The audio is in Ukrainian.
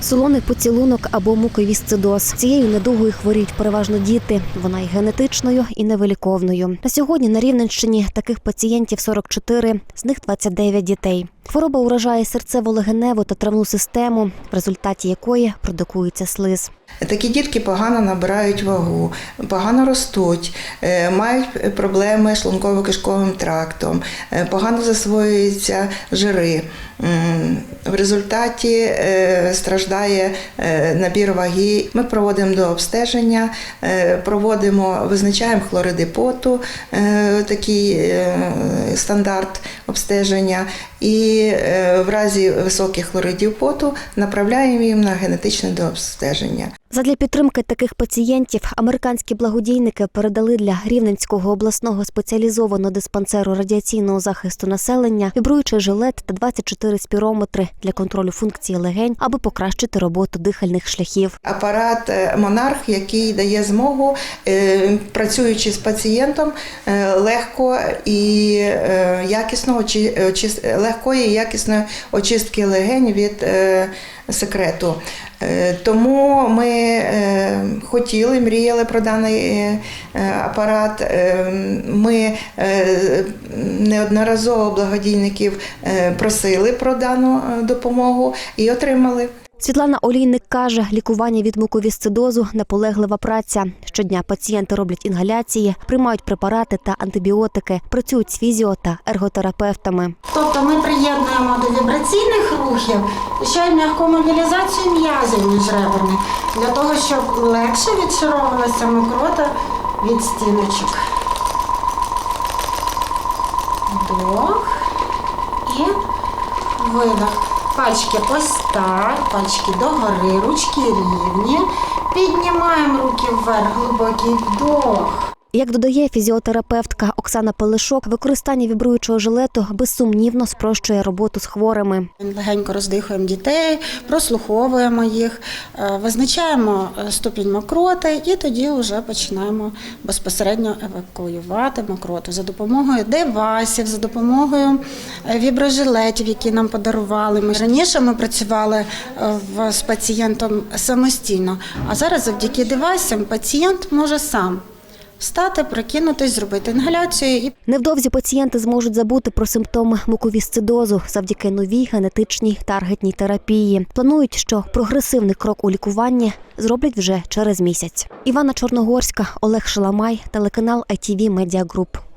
Солоний поцілунок або муковісцидоз. Цією недугою хворіють переважно діти. Вона й генетичною і невиліковною. На сьогодні на Рівненщині таких пацієнтів 44, з них 29 дітей. Хвороба уражає серцево-легеневу та травну систему, в результаті якої продукується слиз. Такі дітки погано набирають вагу, погано ростуть, е, мають проблеми з шлунково-кишковим трактом, е, погано засвоюються жири. В результаті е, страждає набір ваги. Ми проводимо до обстеження, проводимо, визначаємо хлориди поту, такий стандарт обстеження, і е, в разі високих хлоридів поту направляємо їм на генетичне дообстеження. Задля підтримки таких пацієнтів американські благодійники передали для Рівненського обласного спеціалізованого диспансеру радіаційного захисту населення вібруючий жилет та 24 спірометри для контролю функції легень, аби покращити роботу дихальних шляхів. Апарат е, Монарх, який дає змогу, е, працюючи з пацієнтом, е, легко і якісно легкої і якісної очистки легень від секрету. Е, Тому ми е, хотіли, мріяли про даний е, апарат. Ми неодноразово благодійників просили про дану допомогу і отримали. Світлана Олійник каже, лікування від муковісцидозу – наполеглива праця. Щодня пацієнти роблять інгаляції, приймають препарати та антибіотики, працюють з фізіо та ерготерапевтами. Тобто ми приєднуємо до вібраційних рухів ще й м'яку мобілізацію м'язів міжреберних, для того, щоб легше відшаровувалася мокрота від стіночок. Вдох і видох. Пальчики ось так, пальчики догори, ручки рівні. Піднімаємо руки вверх, глибокий вдох. Як додає фізіотерапевтка Оксана Пелешок, використання вібруючого жилету безсумнівно спрощує роботу з хворими. Легенько роздихуємо дітей, прослуховуємо їх, е, визначаємо е, ступінь мокроти і тоді вже починаємо безпосередньо евакуювати мокроту за допомогою девайсів, за допомогою е, віброжилетів, які нам подарували. Ми раніше ми працювали з пацієнтом самостійно, а зараз завдяки девайсам пацієнт може сам встати, прокинутись, зробити інгаляцію і Невдовзі пацієнти зможуть забути про симптоми муковісцидозу завдяки новій генетичній таргетній терапії. Планують, що прогресивний крок у лікуванні зроблять вже через місяць. Івана Чорногорська, Олег Шаламай, телеканал ITV Media Group.